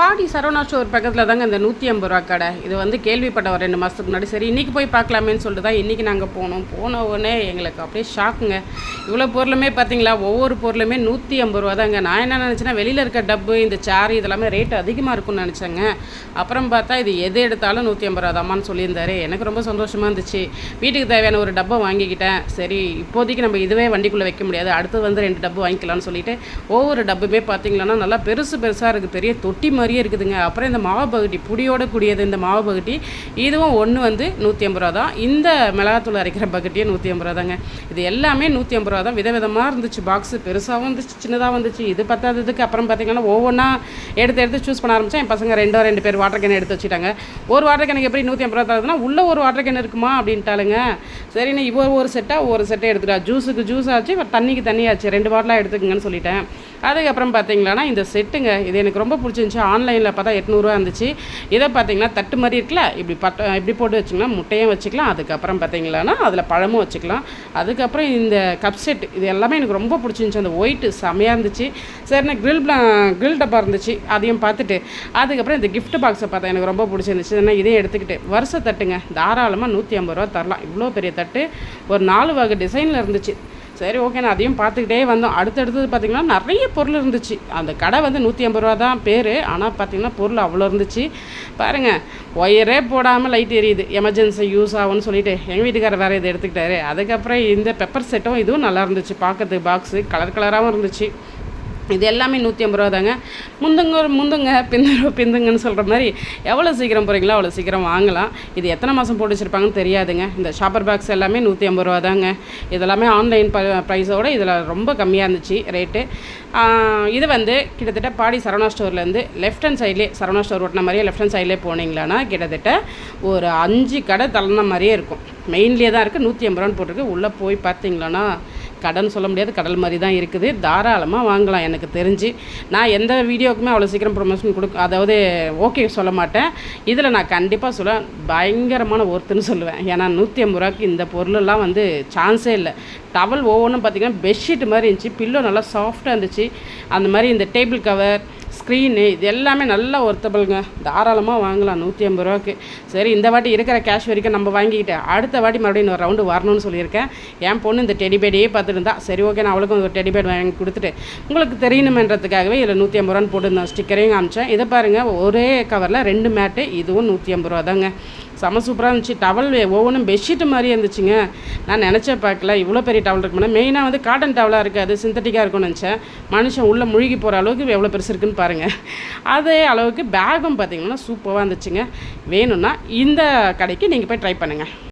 பாடி Saravana store பக்கத்தில் தாங்க இந்த நூற்றி ஐம்பது ரூபா கடை. இது வந்து கேள்விப்பட்ட ஒரு ரெண்டு மாதத்துக்கு முன்னாடி. சரி இன்றைக்கி போய் பார்க்கலாமேன்னு சொல்லிட்டு தான் இன்றைக்கி நாங்கள் போனோம். போன உடனே எங்களுக்கு அப்படியே ஷாக்குங்க. இவ்வளோ பொருளுமே பார்த்தீங்களா ஒவ்வொரு பொருளுமே நூற்றி ஐம்பது ரூபா தாங்க. நான் என்ன நினச்சேன்னா வெளியில் இருக்க டப்பு இந்த சேர் இதெல்லாமே ரேட் அதிகமாக இருக்கும்னு நினச்சேங்க. அப்புறம் பார்த்தா இது எது எடுத்தாலும் நூற்றி ஐம்பது ரூபா தாமான்னு சொல்லியிருந்தாரு. எனக்கு ரொம்ப சந்தோஷமாக இருந்துச்சு. வீட்டுக்கு தேவையான ஒரு டப்பை வாங்கிக்கிட்டேன். சரி இப்போதைக்கு நம்ம இதுவே வண்டிக்குள்ளே வைக்க முடியாது. அடுத்து வந்து ரெண்டு டப்பு வாங்கிக்கலாம்னு சொல்லிட்டு ஒவ்வொரு டப்புமே பார்த்தீங்கன்னா நல்லா பெருசு பெருசாக இருக்குது பெரிய தொட்டி மாதிரி மாதிரியே இருக்குதுங்க. அப்புறம் இந்த மாவு பகுட்டி புடியோட கூடியது இந்த மாவு பகுட்டி இதுவும் ஒன்று வந்து நூற்றி ஐம்பது ரூபா தான். இந்த மிளகாத்தூள் அரைக்கிற பக்கெட்டியே நூற்றி ஐம்பது ரூபா தாங்க. இது எல்லாமே நூற்றி ஐம்பது ரூபா தான். விதவிதமாக இருந்துச்சு பாக்ஸு பெருசாகவும் இருந்துச்சு சின்னதாக வந்துச்சு. இது பத்தாததுக்கு அப்புறம் பார்த்தீங்கன்னா ஒவ்வொன்றா எடுத்து எடுத்து சூஸ் பண்ண ஆரம்பித்தேன் என் பசங்க ரெண்டோ ரெண்டு பேர் வாட்டர் கேன் எடுத்து வச்சுட்டாங்க. ஒரு வாட்டர் கேனுக்கு எப்படி நூற்றி ஐம்பது ரூபா தருதுன்னா உள்ளே ஒரு வாட்டர் கேன் இருக்குமா அப்படின்ட்டாலுங்க சரிண்ணே இவ்வளோ ஒரு செட்டாக ஒரு செட்டை எடுத்துட்டா. ஜூஸுக்கு ஜூஸ் ஆச்சு தண்ணிக்கு தண்ணி ஆச்சு. ரெண்டு பாட்டிலாக எடுத்துக்கங்கன்னு சொல்லிட்டேன். அதுக்கப்புறம் பார்த்தீங்களன்னா இந்த செட்டுங்க இது எனக்கு ரொம்ப பிடிச்சிருந்துச்சி. ஆன்லைனில் பார்த்தா எட்நூறுவா இருந்துச்சு. இதை பார்த்தீங்கன்னா தட்டு மாதிரி இருக்குல்ல இப்படி பட்ட இப்படி போட்டு வச்சிங்கன்னா முட்டையும் வச்சுக்கலாம் அதுக்கப்புறம் பார்த்தீங்களான்னா அதில் பழமும் வச்சுக்கலாம். அதுக்கப்புறம் இந்த கப் செட் இது எல்லாமே எனக்கு ரொம்ப பிடிச்சிருந்துச்சி. அந்த ஒயிட்டு செமையாக இருந்துச்சு. சரிண்ணா கிரில் கிரில் டப்பா இருந்துச்சு அதையும் பார்த்துட்டு அதுக்கப்புறம் இந்த கிஃப்ட் பாக்ஸை பார்த்தா எனக்கு ரொம்ப பிடிச்சிருந்துச்சு. ஏன்னா இதையும் எடுத்துக்கிட்டு வருஷ தட்டுங்க தாராளமாக நூற்றி ஐம்பது ரூபா தரலாம். இவ்வளோ பெரிய தட்டு ஒரு நாலு வகை டிசைனில் இருந்துச்சு. சரி ஓகே நான் அதையும் பார்த்துக்கிட்டே வந்தோம். அடுத்தடுத்தது பார்த்திங்கன்னா நிறைய பொருள் இருந்துச்சு. அந்த கடை வந்து நூற்றி ஐம்பது ரூபா தான் பேர். ஆனால் பார்த்திங்கன்னா பொருள் அவ்வளோ இருந்துச்சு. பாருங்கள் ஒயரே போடாமல் லைட் எரியுது. எமர்ஜென்சி யூஸ் ஆகும்னு சொல்லிட்டு எங்கள் வீட்டுக்காரர் வேறு இதை எடுத்துக்கிட்டாரு. அதுக்கப்புறம் இந்த பெப்பர் செட்டும் இதுவும் நல்லா இருந்துச்சு. பார்க்கறதுக்கு பாக்ஸு கலர் கலராகவும் இருந்துச்சு. இது எல்லாமே நூற்றி ஐம்பது ரூபா தாங்க முந்துங்க முந்துங்க பிந்துங்க பிந்துங்கன்னு சொல்கிற மாதிரி எவ்வளோ சீக்கிரம் போகிறீங்களோ அவ்வளோ சீக்கிரம் வாங்கலாம். இது எத்தனை மாதம் போட்டு வச்சுருப்பாங்கன்னு தெரியாதுங்க. இந்த ஷாப்பர் பாக்ஸ் எல்லாமே நூற்றி ஐம்பது ரூபா தாங்க இதெல்லாமே ஆன்லைன் ப ப்ரைஸோட இதில் ரொம்ப கம்மியாக இருந்துச்சு ரேட்டு இது வந்து கிட்டத்தட்ட பாடி சரவணா ஸ்டோர்லேருந்து லெஃப்ட் ஹேண்ட் சைட்லேயே சரவணா ஸ்டோர் ஓட்டின மாதிரியே லெஃப்ட் ஹேண்ட் சைட்லேயே போனீங்களான்னா கிட்டத்தட்ட ஒரு அஞ்சு கடை தள்ளின மாதிரியே இருக்கும். மெயின்லேயே தான் இருக்குது நூற்றி ஐம்பது ரூபான்னு போட்டிருக்கு. உள்ளே போய் பார்த்தீங்களான்னா கடன் சொல்ல முடியாது கடல் மாதிரி தான் இருக்குது. தாராளமாக வாங்கலாம் எனக்கு தெரிஞ்சு. நான் எந்த வீடியோக்குமே அவ்வளோ சீக்கிரம் ப்ரொமோஷன் கொடுக்க அதாவது ஓகே சொல்ல மாட்டேன். இதில் நான் கண்டிப்பாக சொல்லுவேன் பயங்கரமான ஒர்த்துன்னு சொல்லுவேன். ஏன்னா நூற்றி ஐம்பது ரூபாய்க்கு இந்த பொருளெல்லாம் வந்து சான்ஸே இல்லை. டவல் ஒவ்வொன்றும் பார்த்திங்கன்னா பெட்ஷீட் மாதிரி இருந்துச்சு. பில்லோ நல்லா சாஃப்டாக இருந்துச்சு. அந்த மாதிரி இந்த டேபிள் கவர் ஸ்க்ரீனு இது எல்லாமே நல்லா ஒர்த்தபிள்ங்க தாராளமாக வாங்கலாம் நூற்றி ஐம்பது ரூபாய்க்கு. சரி இந்த வாட்டி இருக்கிற கேஷ் வரைக்கும் நம்ம வாங்கிக்கிட்டேன் அடுத்த வாட்டி மறுபடியும் இன்னொரு ரவுண்டு வரணும்னு சொல்லியிருக்கேன். என் பொண்ணு இந்த டெடிபேடையே பார்த்துட்டு இருந்தா சரி ஓகே நான் அவளுக்கும் ஒரு டெடிபேட் வாங்கி கொடுத்துட்டு உங்களுக்கு தெரியணுமன்றதுக்காகவே இதில் நூற்றி ஐம்பது ரூபான்னு போட்டுருந்தோம் ஸ்டிக்கரையும் காமிச்சேன். இதை பாருங்கள் ஒரே கவரில் ரெண்டு மேட்டு இதுவும் நூற்றி ஐம்பது ரூபா தாங்க செம சூப்பராக இருந்துச்சு. டவல் ஒவ்வொன்றும் பெட்ஷீட்டு மாதிரியே இருந்துச்சுங்க. நான் நினச்சே பார்க்கல இவ்வளோ பெரிய டவல் இருக்குன்னா மெயினாக வந்து காட்டன் டவலாக இருக்காது சிந்தட்டிக்காக இருக்கும்னு நினச்சேன். மனுஷன் உள்ளே முழுகி போகிற அளவுக்கு எவ்வளோ பெருசு இருக்குன்னு பாருங்கள் அதே அளவுக்கு பேகும் பார்த்திங்கன்னா சூப்பராக இருந்துச்சுங்க. வேணும்னா இந்த கடைக்கு நீங்கள் போய் ட்ரை பண்ணுங்கள்